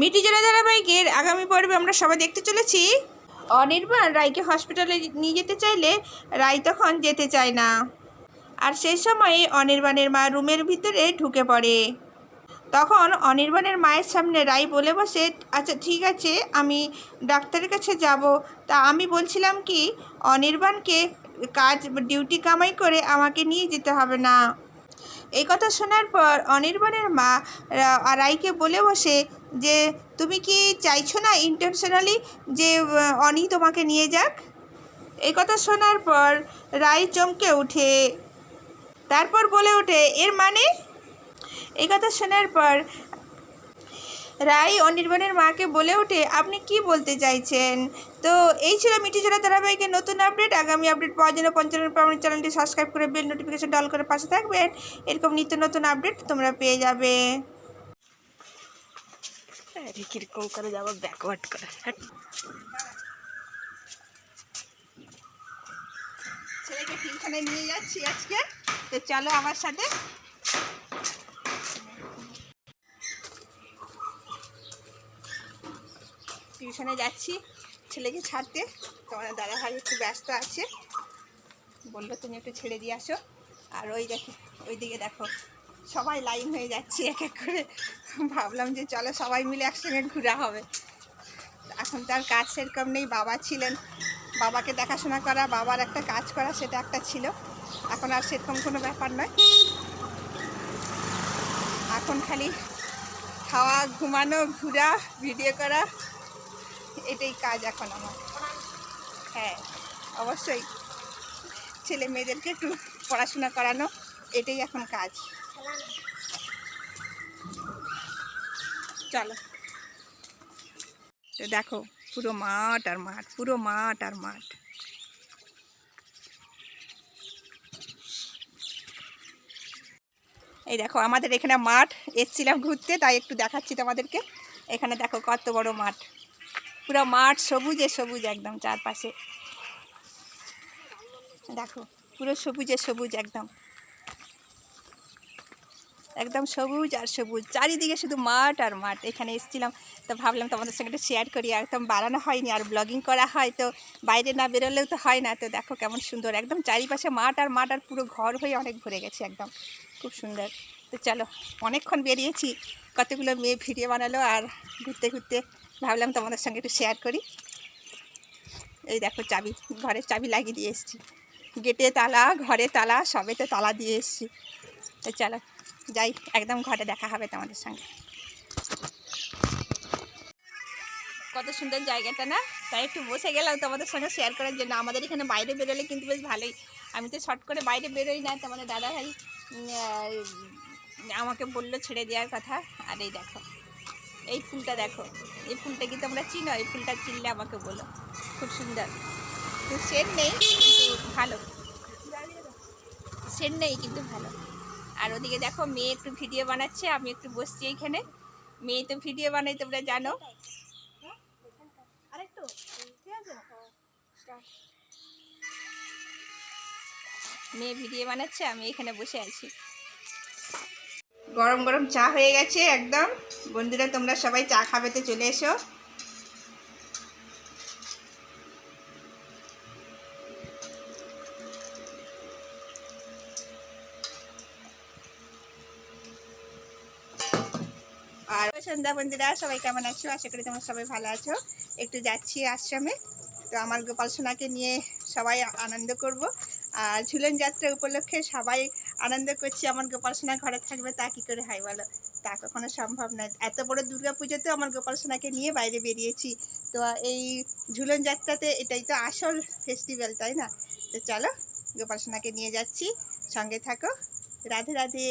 মিটি জেলা ধারাবাহিকের আগামী পর্বে আমরা সবাই দেখতে চলেছি। অনির্বাণ রায়কে হসপিটালে নিয়ে যেতে চাইলে রায় তখন যেতে চায় না। আর সেই সময়ে অনির্বাণের মা রুমের ভিতরে ঢুকে পড়ে। তখন অনির্বাণের মায়ের সামনে রাই বলে বসে আচ্ছা ঠিক আছে, আমি ডাক্তারের কাছে যাব। তা আমি বলছিলাম কি, অনির্বাণকে কাজ ডিউটি কামাই করে আমাকে নিয়ে যেতে হবে না। এই কথা শোনার পর অনির্বাণের মা রাইকে বলে বসে যে, তুমি কি চাইছো না ইন্টেনশনালি যে অনি তোমাকে নিয়ে যাক? এই কথা শোনার পর রাই চমকে উঠে। তারপর বলে ওঠে, এর মানে? এই কথা শোনার পর রাই অনির্বাণের মাকে বলে ওঠে আপনি কি বলতে চাইছেন? তো এই ছিল মিটি জোড়া ধারাবাহিকের নতুন আপডেট। আগামী আপডেট পাওয়ার জন্য পঞ্চান্ন পাওয়ার চ্যানেলটি সাবস্ক্রাইব করে বেল নোটিফিকেশন ডল করে পাশে থাকবেন। এরকম নিত্য নতুন আপডেট তোমরা পেয়ে যাবে। আরে কীরকম করে যাব? ব্যাকওয়ার্ড করে। হ্যাট। ছেলেকে টিউশনে নিয়ে যাচ্ছি আজকে। তো চলো আমার সাথে। টিউশনে যাচ্ছি। ছেলেকে ছাড়তে। তোমার দাদা ভাই একটু ব্যস্ত আছে। বলল, তুমি একটু ছেড়ে দিয়ে আসো। আর ওই দেখো ওইদিকে দেখো, সবাই লাইন হয়ে যাচ্ছে এক এক করে। ভাবলাম যে, চলো সবাই মিলে একসঙ্গে ঘোরা হবে। এখন তার কাজ সেরকম নেই। বাবা ছিলেন। বাবাকে দেখাশোনা করা, বাবার একটা কাজ করা, সেটা একটা ছিল। এখন আর সেরকম কোনো ব্যাপার নয়। এখন খালি খাওয়া, ঘুমানো, ঘোরা ভিডিও করা এটাই কাজ এখন আমার। হ্যাঁ অবশ্যই। ছেলে মেয়েদেরকে একটু পড়াশোনা করানো, এটাই এখন কাজ। চলো। তো দেখো, পুরো মাঠ আর মাঠ, পুরো মাঠ আর মাঠ। এই দেখো, আমাদের এখানে মাঠ, এসছিলাম ঘুরতে, তাই একটু দেখাচ্ছি তোমাদেরকে। এখানে দেখো কত বড় মাঠ। পুরো মাঠ সবুজে, সবুজ একদম চারপাশে। দেখো, পুরো সবুজে, সবুজ একদম। একদম সবুজ আর সবুজ। চারিদিকে শুধু মাঠ আর মাঠ। এখানে এসেছিলাম তো ভাবলাম তোমাদের সঙ্গে একটু শেয়ার করি। একদম বাড়ানো হয়নি, আর ব্লগিং করা হয় তো বাইরে না বেরোলেও তো হয় না। তো দেখো কেমন সুন্দর। একদম চারিপাশে মাঠ আর মাঠ আর পুরো ঘর হয়ে অনেক ভরে গেছে একদম। খুব সুন্দর। তো চলো, অনেকক্ষণ বেরিয়েছি। কতগুলো মেয়ে ভিডিও বানালো আর ঘুরতে ঘুরতে ভাবলাম তোমাদের সঙ্গে একটু শেয়ার করি। এই দেখো চাবি, ঘরের চাবি লাগিয়ে দিয়ে এসেছি। গেটে তালা, ঘরে তালা, সবেতে তালা দিয়ে এসেছি। তো চলো, যাই, একদম ঘরে দেখা হবে তোমাদের সঙ্গে। কত সুন্দর জায়গাটা না? তাই একটু বসে গেলাম তোমাদের সঙ্গে শেয়ার করার জন্য। আমাদের এখানে বাইরে বেরোলে কিন্তু বেশ ভালোই। আমি তো শর্ট করে বাইরে বেরোই না, তোমাদের দাদা ভাই আমাকে বলল ছেড়ে দেওয়ার কথা। আর এই দেখো। এই ফুলটা দেখো। এই ফুলটা কি তোমরা চিনো এই ফুলটা চিনলে আমাকে বলো। খুব সুন্দর। তো সেট নেই কিন্তু ভালো। সেট নেই কিন্তু ভালো। আর ওদিকে দেখো মেয়ে একটু ভিডিও বানাচ্ছে আমি একটু বসছি এইখানে মেয়ে তো ভিডিও বানাই তোমরা জানো। মেয়ে ভিডিও বানাচ্ছে আমি এখানে বসে আছি। গরম গরম চা হয়ে গেছে একদম। বন্ধুরা, তোমরা সবাই চা খাবেতে চলে এসো। আর সন্ধ্যা বন্ধুরা, সবাই কেমন আছো? আশা করি তোমরা সবাই ভালো আছো। একটু যাচ্ছি আশ্রমে। তো আমার গোপাল সোনাকে নিয়ে সবাই আনন্দ করব। আর ঝুলন যাত্রা উপলক্ষে সবাই আনন্দ করছি আমার গোপাল সোনা ঘরে থাকবে তা কী করে হয় বলো? তা কখনো সম্ভব নয়। এত বড় দুর্গা পুজোতেও আমার গোপাল সোনাকে নিয়ে বাইরে বেরিয়েছি। তো এই ঝুলন যাত্রাতে এটাই তো আসল ফেস্টিভ্যাল তাই না? তো চলো গোপাল সোনাকে নিয়ে যাচ্ছি। সঙ্গে থাকো। রাধে রাধে।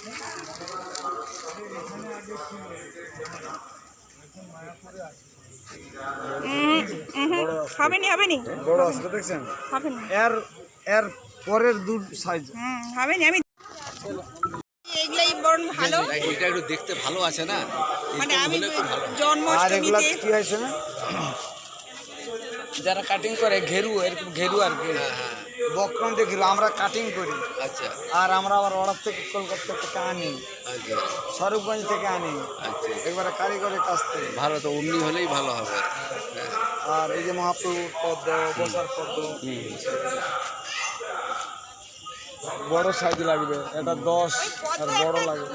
উম, উহুম, হবে নি হবে নি বড় আসলে দেখছেন? হবে না এর এর পরের দূর সাইজ হুম হবে নি আমি এইগুলাই বরং ভালো। এটা একটু দেখতে ভালো আছে না? মানে আমি আর এগুলা জন্মাষ্টমীতে কি হয়েছে না? যারা কাটিং করে ঘেরু এরকম ঘেরু আর কি। বক্রম দেখি আমরা কাটিং করি। আচ্ছা। আর আমরা আবার অর্ডার থেকে কলকাতা থেকে আনি আচ্ছা। স্বরূপগঞ্জ থেকে আনি আচ্ছা। একবারে কারিগরের কাছ থেকে। ভালো তো অমনি হলেই ভালো হবে। আর এই যে মহাপ্রভুর পদ্ম বসার পদ্ম বড় সাইজ লাগবে এটা দশ আর বড় লাগবে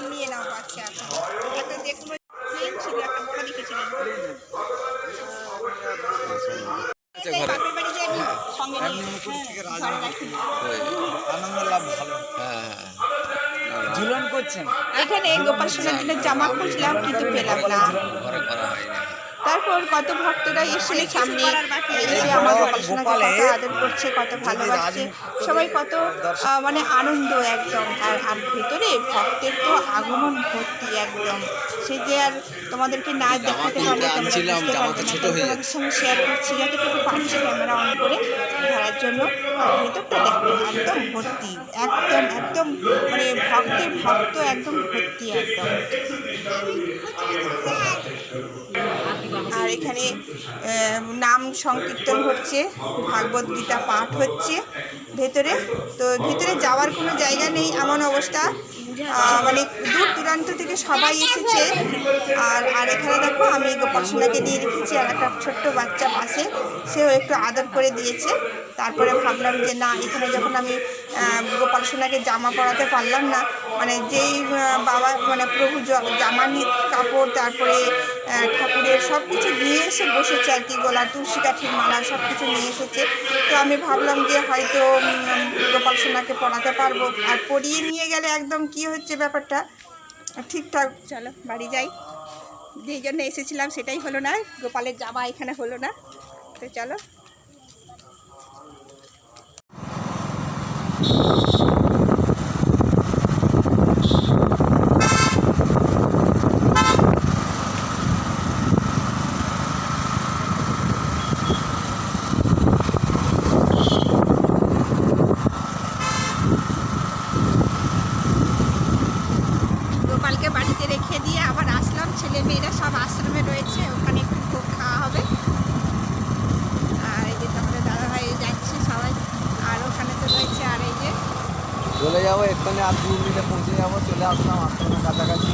করছেন। এখানে গোপাল সোনার জন্য জামা খুঁজলাম কিন্তু পেলাম না। তারপর কত ভক্তরা এসে সামনে এসে আমার গোপাল সোনাকে কত আদর করছে কত ভালোবাসছে সবাই কত মানে আনন্দ একদম। আর আর ভেতরে ভক্তের তো আগমন ভর্তি একদম। সে যে আর তোমাদেরকে না দেখাতে পারলে হয়ে তোমাদের সঙ্গে শেয়ার করছি যতটুকু পারছি ক্যামেরা অন করে ধরার জন্য। আর ভেতরটা দেখো একদম ভর্তি একদম একদম মানে ভক্তের ভক্ত একদম ভর্তি একদম। এখানে নাম সংকীর্তন হচ্ছে, ভাগবত গীতা পাঠ হচ্ছে ভেতরে। তো ভিতরে যাওয়ার কোনো জায়গা নেই, এমন অবস্থা। মানে দূর দূরান্ত থেকে সবাই এসেছে। আর আর এখানে দেখো, আমি গোপাল দিয়ে রেখেছি, আর একটা ছোট্ট বাচ্চা পাশে। সেও একটু আদর করে দিয়েছে। তারপরে ভাবলাম যে না, এখানে যখন আমি গোপাল সোনাকে জামা পরাতে পারলাম না। মানে যেই বাবা মানে প্রভু জামা কাপড়, তারপরে ঠাকুরের সব কিছু নিয়ে এসে বসেছে আর কি গলা তুলসী কাঠির মালা সব কিছু নিয়ে এসেছে। তো আমি ভাবলাম যে হয়তো গোপাল সোনাকে পড়াতে পারব। আর পরিয়ে নিয়ে গেলে একদম কি হচ্ছে ব্যাপারটা? ঠিকঠাক চলো, বাড়ি যাই। যেই জন্য এসেছিলাম সেটাই হলো না, গোপালের জামা এখানে হলো না। তো চলো গোপালকে বাড়িতে রেখে দিয়ে আবার আসলাম মেয়েরা সব আশ্রমে রয়েছে, ওখানে একটু ভোগ খাওয়া হবে। আর এই যে তোমাদের দাদাভাই যাচ্ছে সবাই, আর ওখানে তো রয়েছে আর এই যে চলে যাব এখানে আর মিনিটে পৌঁছে যাব, চলে আসলাম আশ্রমের কাছাকাছি।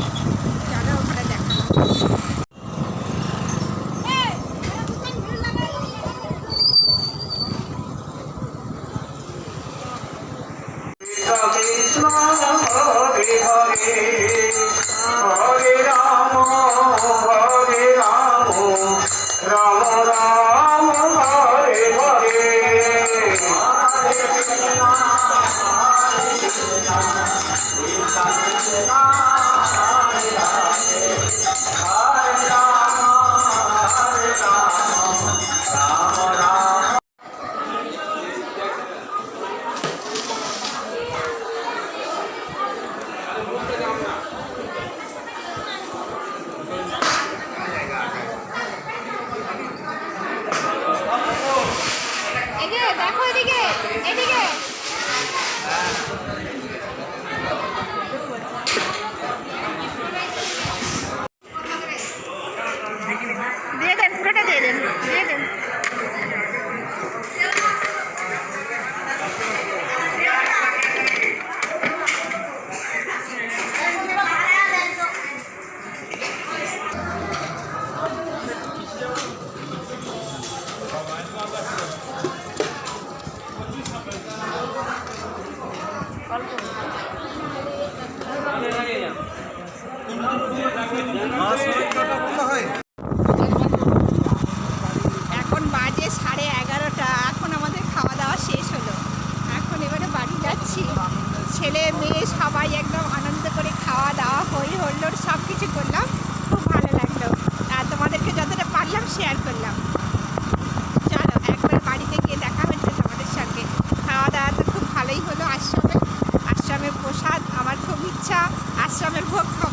Summer Walk